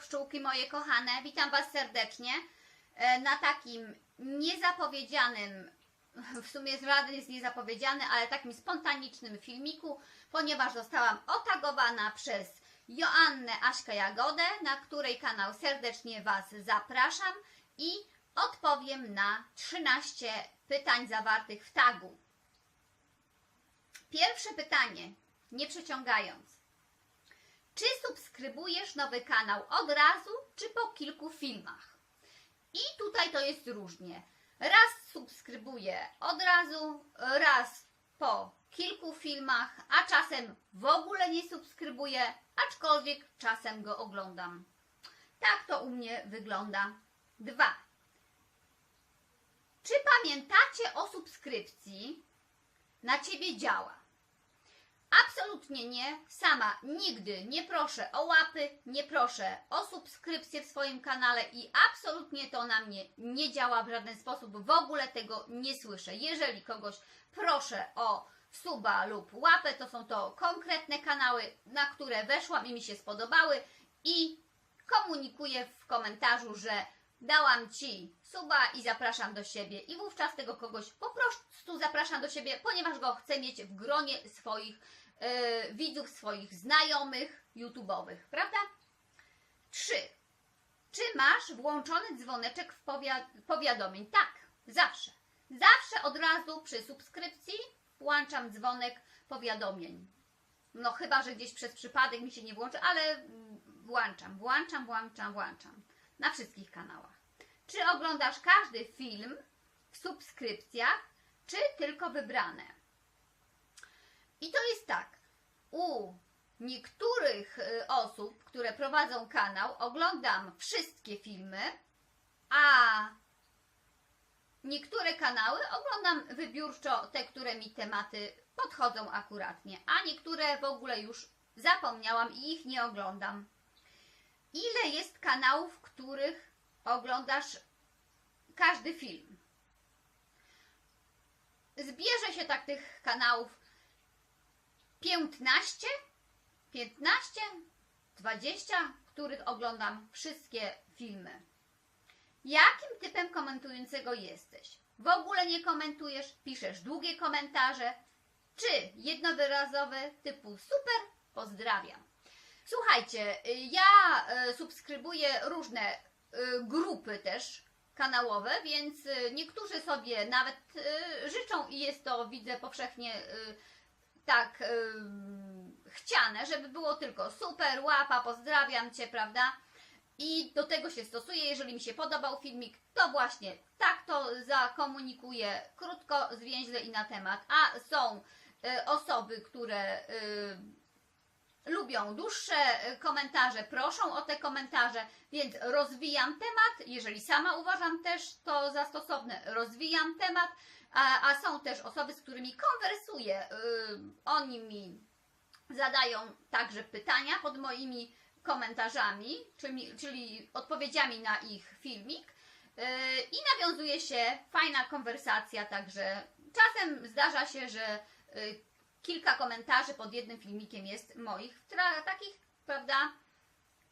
pszczółki moje kochane, witam Was serdecznie e, na takim niezapowiedzianym, w sumie żaden jest niezapowiedziany, ale takim spontanicznym filmiku, ponieważ zostałam otagowana przez Joannę Aśkę Jagodę, na której kanał serdecznie Was zapraszam i odpowiem na 13 pytań zawartych w tagu. Pierwsze pytanie, nie przeciągając. Czy subskrybujesz nowy kanał od razu, czy po kilku filmach? I tutaj to jest różnie. Raz subskrybuję od razu, raz po kilku filmach, a czasem w ogóle nie subskrybuję, aczkolwiek czasem go oglądam. Tak to u mnie wygląda. Dwa. Czy pamiętacie o subskrypcji? Na ciebie działa. Absolutnie nie. Sama nigdy nie proszę o łapy, nie proszę o subskrypcję w swoim kanale i absolutnie to na mnie nie działa w żaden sposób. W ogóle tego nie słyszę. Jeżeli kogoś proszę o suba lub łapę, to są to konkretne kanały, na które weszłam i mi się spodobały i komunikuję w komentarzu, że dałam Ci suba i zapraszam do siebie. I wówczas tego kogoś po prostu zapraszam do siebie, ponieważ go chcę mieć w gronie swoich yy, widzów, swoich znajomych YouTube'owych, prawda? Trzy. Czy masz włączony dzwoneczek w powia- powiadomień? Tak, zawsze. Zawsze od razu przy subskrypcji włączam dzwonek powiadomień. No chyba, że gdzieś przez przypadek mi się nie włączy, ale włączam, włączam, włączam, włączam. Na wszystkich kanałach. Czy oglądasz każdy film w subskrypcjach, czy tylko wybrane? I to jest tak. U niektórych y, osób, które prowadzą kanał, oglądam wszystkie filmy, a niektóre kanały oglądam wybiórczo te, które mi tematy podchodzą akuratnie, a niektóre w ogóle już zapomniałam i ich nie oglądam. Ile jest kanałów, których oglądasz każdy film? Zbierze się tak tych kanałów 15, 15, 20, w których oglądam wszystkie filmy. Jakim typem komentującego jesteś? W ogóle nie komentujesz, piszesz długie komentarze, czy jednowyrazowe typu super, pozdrawiam. Słuchajcie, y, ja y, subskrybuję różne y, grupy też kanałowe, więc niektórzy sobie nawet życzą i jest to, widzę powszechnie tak chciane, żeby było tylko super, łapa, pozdrawiam Cię, prawda? I do tego się stosuję, jeżeli mi się podobał filmik, to właśnie tak to zakomunikuję krótko, zwięźle i na temat. A są osoby, które lubią dłuższe y, komentarze, proszą o te komentarze, więc rozwijam temat. Jeżeli sama uważam też to za stosowne, rozwijam temat. A, a są też osoby, z którymi konwersuję. y, oni mi zadają także pytania pod moimi komentarzami, czyli, czyli odpowiedziami na ich filmik. y, I nawiązuje się fajna konwersacja, także czasem zdarza się, że y, kilka komentarzy pod jednym filmikiem jest moich, tra- takich, prawda,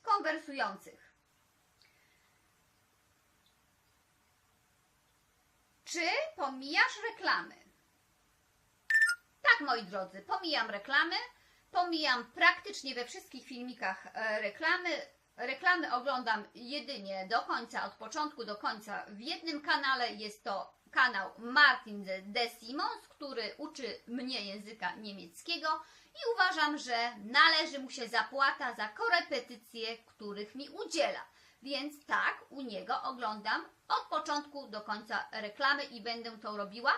konwersujących. Czy pomijasz reklamy? Tak, moi drodzy, pomijam reklamy, pomijam praktycznie we wszystkich filmikach e, reklamy. Reklamy oglądam jedynie do końca, od początku do końca w jednym kanale. Jest to kanał Martin de- Simons, który uczy mnie języka niemieckiego i uważam, że należy mu się zapłata za korepetycje, których mi udziela. Więc tak, u niego oglądam od początku do końca reklamy i będę to robiła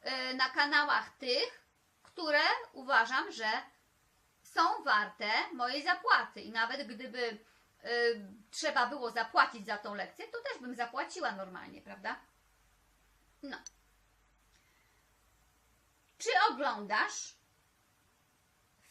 e, na kanałach tych, które uważam, że są warte mojej zapłaty. I nawet gdyby trzeba było zapłacić za tą lekcję, to też bym zapłaciła normalnie, prawda? No. Czy oglądasz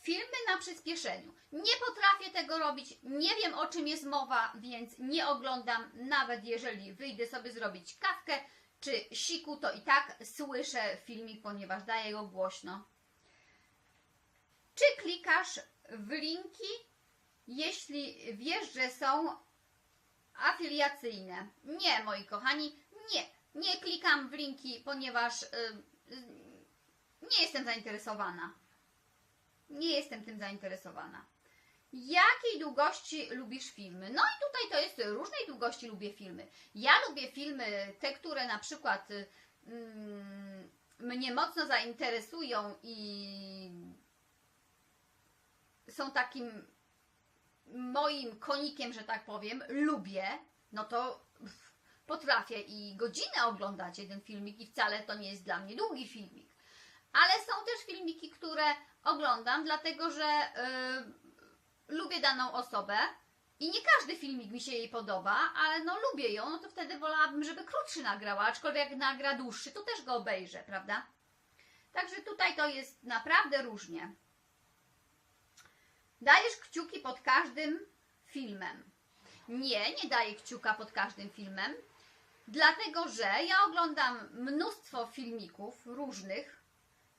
filmy na przyspieszeniu? Nie potrafię tego robić, nie wiem o czym jest mowa, więc nie oglądam, nawet jeżeli wyjdę sobie zrobić kawkę czy siku, to i tak słyszę filmik, ponieważ daję go głośno. Czy klikasz w linki, jeśli wiesz, że są afiliacyjne. Nie, moi kochani, nie. Nie klikam w linki, ponieważ y, y, nie jestem zainteresowana. Nie jestem tym zainteresowana. Jakiej długości lubisz filmy? No i tutaj to jest różnej długości lubię filmy. Ja lubię filmy, te, które na przykład y, mm, mnie mocno zainteresują i są takim moim konikiem, że tak powiem, lubię, no to potrafię i godzinę oglądać jeden filmik i wcale to nie jest dla mnie długi filmik. Ale są też filmiki, które oglądam, dlatego że y, lubię daną osobę i nie każdy filmik mi się jej podoba, ale no lubię ją, no to wtedy wolałabym, żeby krótszy nagrała, aczkolwiek jak nagra dłuższy, to też go obejrzę, prawda? Także tutaj to jest naprawdę różnie. Dajesz kciuki pod każdym filmem. Nie, nie daję kciuka pod każdym filmem, dlatego że ja oglądam mnóstwo filmików różnych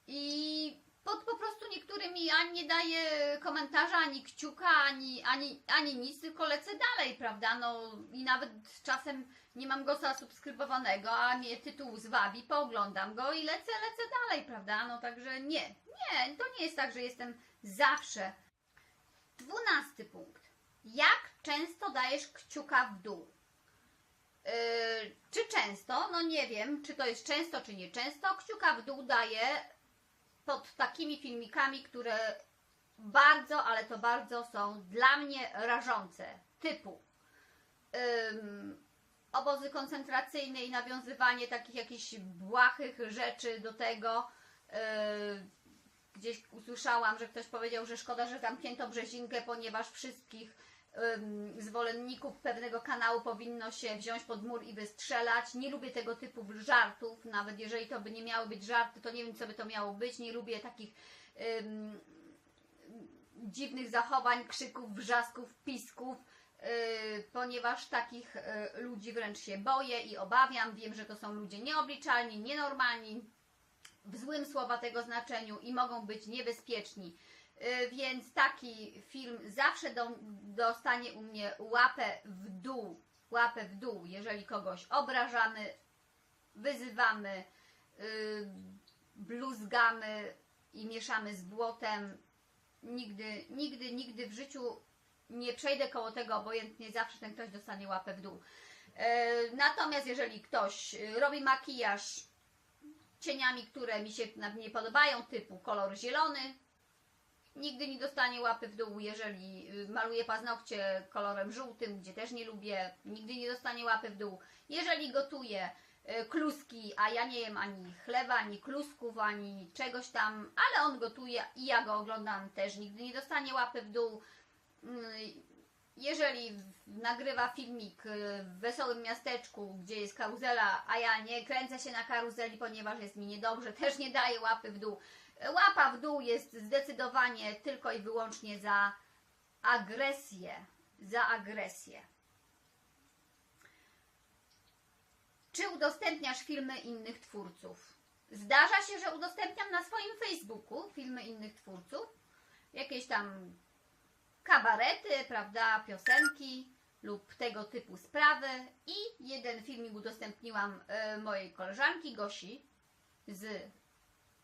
i pod po prostu niektórymi ani nie daję komentarza, ani kciuka, ani, ani, ani nic, tylko lecę dalej, prawda? No i nawet czasem nie mam go zasubskrybowanego, a mnie tytuł zwabi, pooglądam go i lecę, lecę dalej, prawda? No także nie, nie, to nie jest tak, że jestem zawsze. Dwunasty punkt. Jak często dajesz kciuka w dół? Yy, czy często? No nie wiem, czy to jest często, czy nie często. Kciuka w dół daję pod takimi filmikami, które bardzo, ale to bardzo są dla mnie rażące. Typu ym, obozy koncentracyjne i nawiązywanie takich jakichś błahych rzeczy do tego. Yy, gdzieś usłyszałam, że ktoś powiedział, że szkoda, że zamknięto Brzezinkę, ponieważ wszystkich ym, zwolenników pewnego kanału powinno się wziąć pod mur i wystrzelać. Nie lubię tego typu żartów, nawet jeżeli to by nie miały być żarty, to nie wiem, co by to miało być. Nie lubię takich ym, dziwnych zachowań, krzyków, wrzasków, pisków, yy, ponieważ takich yy, ludzi wręcz się boję i obawiam. Wiem, że to są ludzie nieobliczalni, nienormalni, w złym słowa tego znaczeniu i mogą być niebezpieczni. Yy, Więc taki film zawsze do, dostanie u mnie łapę w dół, łapę w dół, jeżeli kogoś obrażamy, wyzywamy, yy, bluzgamy i mieszamy z błotem. Nigdy, nigdy, nigdy w życiu nie przejdę koło tego obojętnie, zawsze ten ktoś dostanie łapę w dół. Yy, Natomiast jeżeli ktoś robi makijaż cieniami, które mi się nie podobają, typu kolor zielony, nigdy nie dostanie łapy w dół, jeżeli y, maluje paznokcie kolorem żółtym, gdzie też nie lubię, nigdy nie dostanie łapy w dół. Jeżeli gotuje y, kluski, a ja nie jem ani chleba, ani klusków, ani czegoś tam, ale on gotuje i ja go oglądam, też nigdy nie dostanie łapy w dół. Jeżeli nagrywa filmik y, w wesołym miasteczku, gdzie jest karuzela, a ja nie kręcę się na karuzeli, ponieważ jest mi niedobrze, też nie daję łapy w dół. Łapa w dół jest zdecydowanie tylko i wyłącznie za agresję. Za agresję. Czy udostępniasz filmy innych twórców? Zdarza się, że udostępniam na swoim Facebooku filmy innych twórców. Jakieś tam kabarety, prawda, piosenki lub tego typu sprawy. I jeden filmik udostępniłam e, mojej koleżanki Gosi z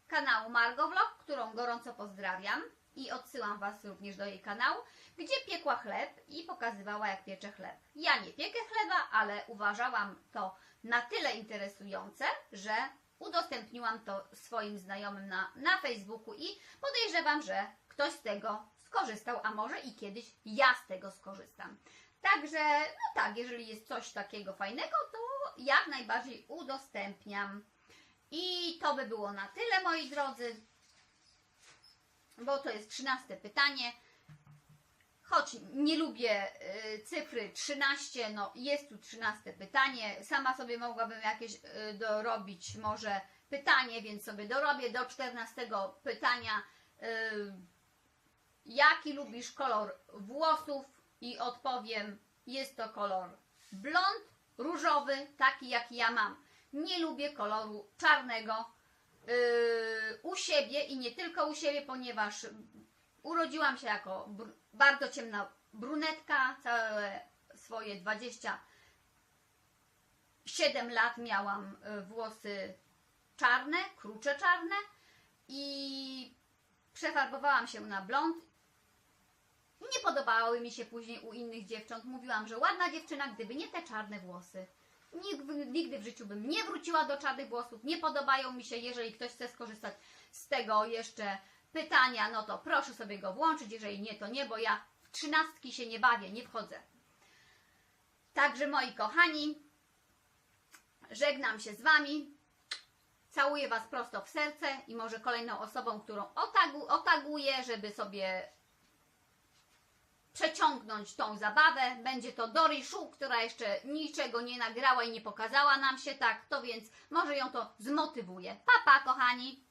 kanału Margo Vlog, którą gorąco pozdrawiam i odsyłam Was również do jej kanału, gdzie piekła chleb i pokazywała jak piecze chleb. Ja nie piekę chleba, ale uważałam to na tyle interesujące, że udostępniłam to swoim znajomym na, na Facebooku i podejrzewam, że ktoś z tego skorzystał, a może i kiedyś ja z tego skorzystam. Także, no tak, jeżeli jest coś takiego fajnego, to jak najbardziej udostępniam. I to by było na tyle, moi drodzy, bo to jest trzynaste pytanie. Choć nie lubię y, cyfry 13, no jest tu 13 pytanie. Sama sobie mogłabym jakieś y, dorobić może pytanie, więc sobie dorobię do 14 pytania. Jaki lubisz kolor włosów? I odpowiem, jest to kolor blond, różowy, taki jaki ja mam. Nie lubię koloru czarnego yy, u siebie i nie tylko u siebie, ponieważ urodziłam się jako br- bardzo ciemna brunetka, całe swoje 27 lat miałam y, włosy czarne, krucze czarne i przefarbowałam się na blond. Nie podobały mi się później u innych dziewcząt. Mówiłam, że ładna dziewczyna, gdyby nie te czarne włosy. Nigdy, nigdy w życiu bym nie wróciła do czarnych włosów. Nie podobają mi się, jeżeli ktoś chce skorzystać z tego jeszcze pytania, no to proszę sobie go włączyć. Jeżeli nie, to nie, bo ja w trzynastki się nie bawię, nie wchodzę. Także moi kochani, żegnam się z Wami. Całuję Was prosto w serce i może kolejną osobą, którą otagu, otaguję, żeby sobie przeciągnąć tą zabawę. Będzie to Dory Szu, która jeszcze niczego nie nagrała i nie pokazała nam się tak, to więc może ją to zmotywuje. Pa, pa, kochani!